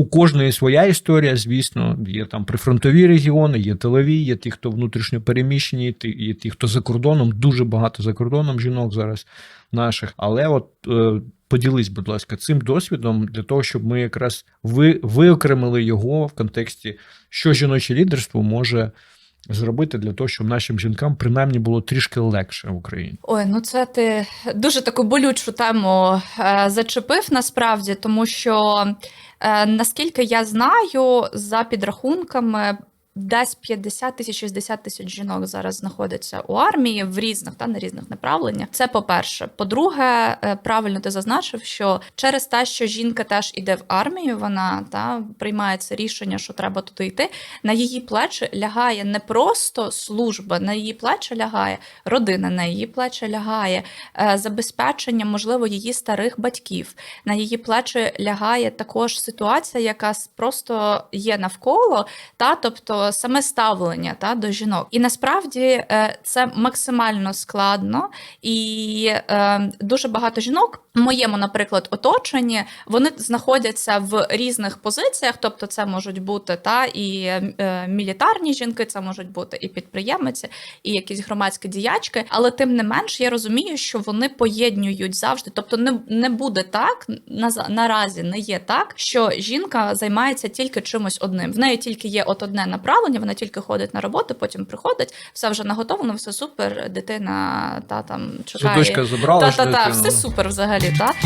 У кожної своя історія, звісно, є там прифронтові регіони, є тилові, є ті, хто внутрішньо переміщені, є ті, хто за кордоном, дуже багато за кордоном жінок зараз наших. Але от е, поділись, будь ласка, цим досвідом для того, щоб ми якраз ви, виокремили його в контексті, що жіноче лідерство може зробити для того, щоб нашим жінкам принаймні було трішки легше в Україні. Ой, ну це ти дуже таку болючу тему е, зачепив насправді, тому що е, наскільки я знаю, за підрахунками. Десь 50 тисяч 60 тисяч жінок зараз знаходяться у армії в різних та на різних направленнях. Це по-перше. По-друге, е, правильно ти зазначив, що через те, що жінка теж іде в армію, вона та приймає це рішення, що треба туди йти. На її плечі лягає не просто служба, на її плечі лягає родина, на її плечі лягає е, забезпечення, можливо, її старих батьків. На її плечі лягає також ситуація, яка просто є навколо, та тобто саме ставлення та до жінок. І насправді е, це максимально складно, і е, дуже багато жінок в моєму, наприклад, оточенні вони знаходяться в різних позиціях, тобто це можуть бути та і е, мілітарні жінки, це можуть бути і підприємиці, і якісь громадські діячки. Але тим не менш, я розумію, що вони поєднують завжди. Тобто, не, не буде так на, наразі не є так, що жінка займається тільки чимось одним. В неї тільки є от одне направлення, вона тільки ходить на роботу, потім приходить, все вже наготовлено, все супер. Дитина та там чекає. Дочка забрала та, Та та та все супер взагалі, так.